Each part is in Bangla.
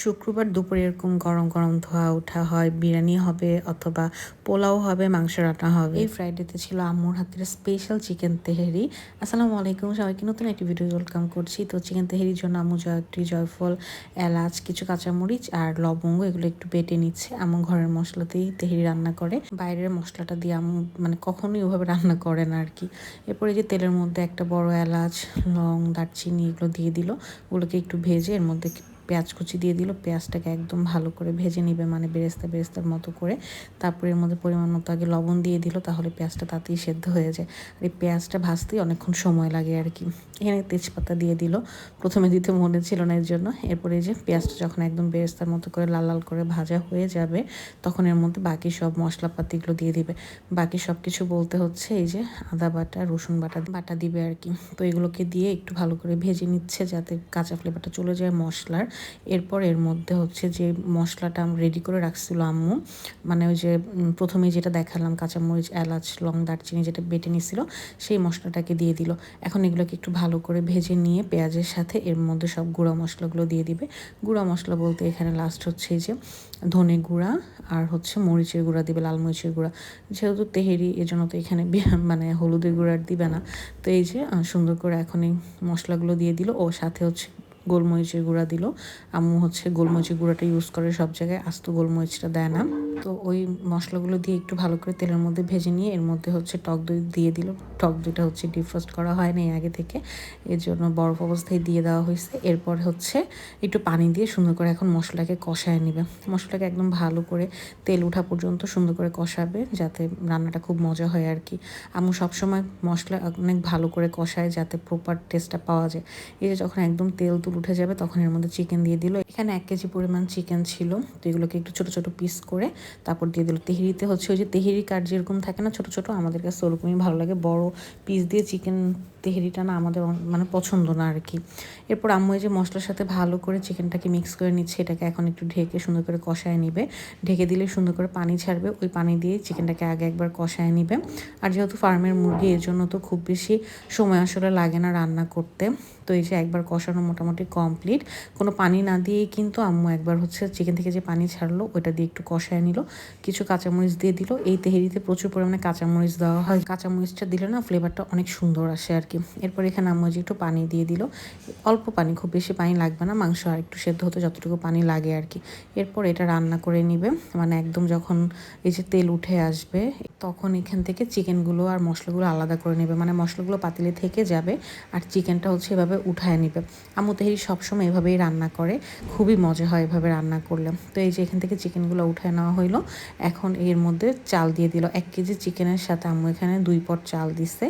শুক্রবার দুপুরে এরকম গরম গরম ধোয়া ওঠা হয়, বিরিয়ানি হবে অথবা পোলাও হবে, মাংস রান্না হবে। এই ফ্রাইডেতে ছিল আম্মুর হাতের স্পেশাল চিকেন তেহেরি। আসসালামু আলাইকুম, সবাইকে নতুন একটি ভিডিও ওয়েলকাম করছি। তো চিকেন তেহেরির জন্য আম্মু জয়ত্রী, জয়ফল, এলাচ, কিছু কাঁচামরিচ আর লবঙ্গ এগুলো একটু বেটে নিচ্ছে। আম্মু ঘরের মশলাতেই তেহেরি রান্না করে। বাইরের মশলাটা দিয়ে আম্মু মানে কখনোই ওভাবে রান্না করে না আর কি এরপরে যে তেলের মধ্যে একটা বড় এলাচ, লং, দারচিনি এগুলো দিয়ে দিল। ওগুলোকে একটু ভেজে এর মধ্যে পেঁয়াজ কুচি দিয়ে দিল, পেঁয়াজটাকে একদম ভালো করে ভেজে নিবে মানে বেরেস্তা বেরেস্তার মতো করে। তারপরে এর মধ্যে পরিমাণ মতো আগে লবণ দিয়ে দিল, তাহলে পেঁয়াজটা তাতেই সেদ্ধ হয়ে যায়। আর এই পেঁয়াজটা ভাজতেই অনেকক্ষণ সময় লাগে আর কি। এখানে তেজপাতা দিয়ে দিল, প্রথমে দিতে মনে ছিল না এর জন্য। এরপরে যে পেঁয়াজটা যখন একদম বেরেস্তার মতো করে লাল লাল করে ভাজা হয়ে যাবে, তখন এর মধ্যে বাকি সব মশলাপাতিগুলো দিয়ে দিবে। বাকি সব কিছু বলতে হচ্ছে এই যে আদা বাটা, রসুন বাটা বাটা দিবে আর কি। তো এগুলোকে দিয়ে একটু ভালো করে ভেজে নিচ্ছে যাতে কাঁচা ফ্লেভারটা চলে যায় মশলার। এরপর এর মধ্যে হচ্ছে যে মশলাটা রেডি করে রাখছিল আম্মু। মানে ওই যে প্রথমে যেটা দেখালাম, কাঁচামরিচ, এলাচ, লং, দারচিনি যেটা বেটে নিছিল, সেই মশলাটাকে দিয়ে দিল। এখন এগুলোকে একটু ভালো করে ভেজে নিয়ে পেঁয়াজের সাথে এর মধ্যে সব গুঁড়া মশলাগুলো দিয়ে দিবে। গুঁড়া মশলা বলতে এখানে লাস্ট হচ্ছে যে ধনে গুঁড়া আর হচ্ছে মরিচের গুঁড়া দিবে, লাল মরিচের গুঁড়া। যেহেতু তেহেরি, এজন্য তো এখানে মানে হলুদের গুঁড়া দিবে না। তো এই যে সুন্দর করে এখন এই মশলাগুলো দিয়ে দিল। ও সাথে হচ্ছে গোলমরিচের গুঁড়া দিল। আম্মু হচ্ছে গোলমরিচের গুঁড়াটা ইউজ করে, সব জায়গায় আস্ত গোলমরিচটা দেয় না। তো ওই মশলাগুলো দিয়ে একটু ভালো করে তেলের মধ্যে ভেজে নিয়ে এর মধ্যে হচ্ছে টক দই দিয়ে দিল। টক দইটা হচ্ছে ডিফ্রস্ট করা হয় না আগে থেকে। এর জন্য বরফ অবস্থায় দিয়ে দেওয়া হয়েছে। এরপর হচ্ছে একটু পানি দিয়ে সুন্দর করে এখন মশলাকে কষায় নেবে। মশলাকে একদম ভালো করে তেল ওঠা পর্যন্ত সুন্দর করে কষাবে, যাতে রান্নাটা খুব মজা হয় আর কি। আম্মু সবসময় মশলা অনেক ভালো করে কষায়, যাতে প্রপার টেস্টটা পাওয়া যায়। এই যে যখন একদম তেল উঠে যাবে তখন এর মধ্যে চিকেন দিয়ে দিল। এখানে এক কেজি পরিমাণ চিকেন ছিল। তো এগুলোকে একটু ছোট ছোট পিস করে তারপর দিয়ে দিল। তেহেরিতে হচ্ছে ওই যে তেহেরি কাঠ যেরকম থাকে না ছোট ছোট, আমাদের কাছে ওরকমই ভালো লাগে। বড় পিস দিয়ে চিকেন তেহেরিটা না আমাদের মানে পছন্দ না আর কি এরপর আম্মু যে মশলার সাথে ভালো করে চিকেনটাকে মিক্স করে নিচ্ছে, এটাকে এখন একটু ঢেকে সুন্দর করে কষায় নিবে। ঢেকে দিলে সুন্দর করে পানি ছাড়বে, ওই পানি দিয়ে চিকেনটাকে আগে একবার কষায় নিবে। আর যেহেতু ফার্মের মুরগি এর জন্য তো খুব বেশি সময় আসলে লাগে না রান্না করতে। তো এই যে একবার কষানো মোটামুটি কমপ্লিট কোনো পানি না দিয়েই কিন্তু আম্মু একবার হচ্ছে চিকেন থেকে যে পানি ছাড়লো, ওইটা দিয়ে একটু কষায় নিল, কিছু কাঁচামরিচ দিয়ে দিল। এই তেহেরিতে প্রচুর পরিমাণে কাঁচামরিচ দেওয়া হয়। কাঁচামরিচটা দিলে না ফ্লেভারটা অনেক সুন্দর আসে আর কি। এরপর এখানে আম্মু যে একটু পানি দিয়ে দিল, অল্প পানি, খুব বেশি পানি লাগবে না, মাংস আর একটু সেদ্ধ হতে যতটুকু পানি লাগে আর কি। এরপর এটা রান্না করে নিবে। মানে একদম যখন এই যে তেল উঠে আসবে তখন এখান থেকে চিকেনগুলো আর মশলাগুলো আলাদা করে নেবে। মানে মশলাগুলো পাতিলে থেকে যাবে আর চিকেনটা হচ্ছে এভাবে উঠায় নিবে। আমু তেহেরি সবসময় এভাবেই রান্না করে। খুবই মজা হয় এভাবে রান্না করলে। তো এই যে এখান থেকে চিকেনগুলো উঠায় নেওয়া হইল, এখন এর মধ্যে চাল দিয়ে দিল। এক কেজি চিকেনের সাথে আম্মু এখানে দুই পট চাল দিছে।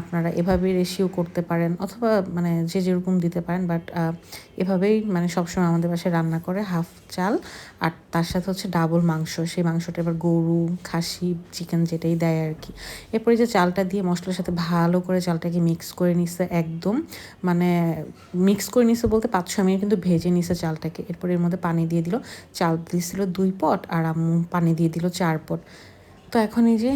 আপনারা এভাবে রেশিও করতে পারেন অথবা মানে যে যেরকম দিতে পারেন বাট এভাবেই মানে সবসময় আমাদের বাসায় রান্না করে হাফ চাল। আর তার সাথে হচ্ছে ডাবল মাংস। সেই মাংসটা এবার গরু, খাসি চিকেন যেটাই দেয় আর কি। এরপরে যে চালটা দিয়ে মশলার সাথে ভালো করে চালটাকে মিক্স করে নিচ্ছে একদম মানে মিক্স করে নিচ্ছে বলতে পাঁচ ছ মিনিট কিন্তু ভেজে নিছে চালটাকে। এরপরে এর মধ্যে পানি দিয়ে দিল, চাল দিয়েছিল দুই পট আর আম্মু পানি দিয়ে দিল চার পট। তো এখন এই যে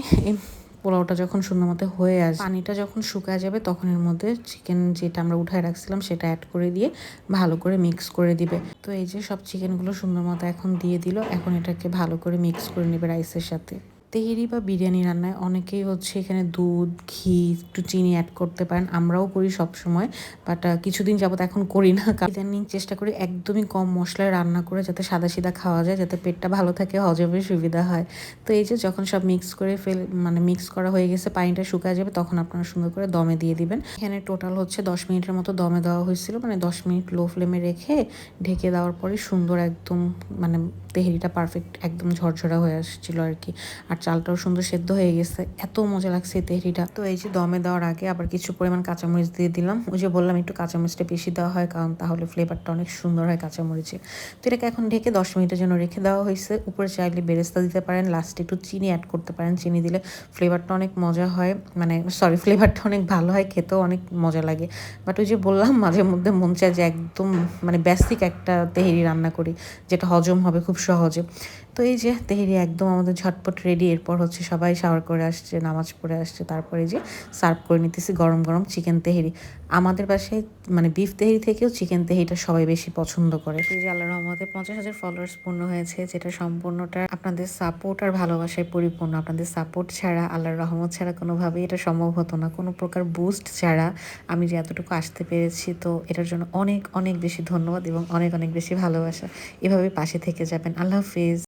পোলাওটা যখন সুন্দর মতো হয়ে আসে, পানিটা যখন শুকায় যাবে তখন এর মধ্যে চিকেন যেটা আমরা উঠায় রাখছিলাম সেটা অ্যাড করে দিয়ে ভালো করে মিক্স করে দিবে। তো এই যে সব চিকেনগুলো সুন্দর মতো এখন দিয়ে দিল, এখন এটাকে ভালো করে মিক্স করে নেবে রাইসের সাথে। তেহেরি বা বিরিয়ানি রান্নায় অনেকেই হচ্ছে এখানে দুধ, ঘি, একটু চিনি অ্যাড করতে পারেন। আমরাও করি সব সময় বাট কিছুদিন যাবত এখন করি না। ইদানিং চেষ্টা করি একদমই কম মশলায় রান্না করে যাতে সাদা সিদা খাওয়া যায়, যাতে পেটটা ভালো থাকে হজমের সুবিধা হয়। তো এই যে যখন সব মিক্স করে ফেল মানে মিক্স করা হয়ে গেছে, পানিটা শুকায় যাবে, তখন আপনারা সুন্দর করে দমে দিয়ে দিবেন। এখানে টোটাল হচ্ছে দশ মিনিটের মতো দমে দেওয়া হয়েছিল মানে দশ মিনিট লো ফ্লেমে রেখে ঢেকে দেওয়ার পরে সুন্দর একদম মানে তেহেরিটা পারফেক্ট একদম ঝরঝরা হয়ে আসছিল আর কি। আর চালটাও সুন্দর সেদ্ধ হয়ে গেছে। এত মজা লাগছে এই তেহরিটা তো এই যে দমে দেওয়ার আগে আবার কিছু পরিমাণ কাঁচামরিচ দিয়ে দিলাম। ওই যে বললাম একটু কাঁচামরিচটা বেশি দেওয়া হয়, কারণ তাহলে ফ্লেভারটা অনেক সুন্দর হয় কাঁচামরিচে তো এটাকে এখন ঢেকে দশ মিনিটের জন্য রেখে দেওয়া হয়েছে। উপরে চাইলে বেরেস্তা দিতে পারেন লাস্টে একটু চিনি অ্যাড করতে পারেন। চিনি দিলে ফ্লেভারটা অনেক মজা হয়। মানে সরি ফ্লেভারটা অনেক ভালো হয়, খেতেও অনেক মজা লাগে। বাট ওই যে বললাম মাঝে মধ্যে মন চায় যে একদম মানে বেসিক একটা তেহেরি রান্না করি, যেটা হজম হবে খুব সহজে। তো এই যে তেহেরি একদম আমাদের ঝটপট রেডি এরপর হচ্ছে সবাই শাওয়ার করে আসছে, নামাজ পড়ে আসছে, তারপরে যে সার্ভ করে নিতেছি গরম গরম চিকেন তেহেরি। আমাদের বাসায় মানে বিফ তেহেরি থেকেও চিকেন তেহেরিটা সবাই বেশি পছন্দ করে। এই যে আল্লাহ রহমতে পঞ্চাশ হাজার ফলোয়ার্স পূর্ণ হয়েছে, যেটা সম্পূর্ণটা আপনাদের সাপোর্ট আর ভালোবাসায় পরিপূর্ণ। আপনাদের সাপোর্ট ছাড়া, আল্লাহর রহমত ছাড়া কোনোভাবেই এটা সম্ভব হতো না। কোনো প্রকার বুস্ট ছাড়া আমি যে এতটুকু আসতে পেরেছি, তো এটার জন্য অনেক অনেক বেশি ধন্যবাদ এবং অনেক অনেক বেশি ভালোবাসা। এভাবে পাশে থেকে যাবেন। আল্লাহ হাফিজ।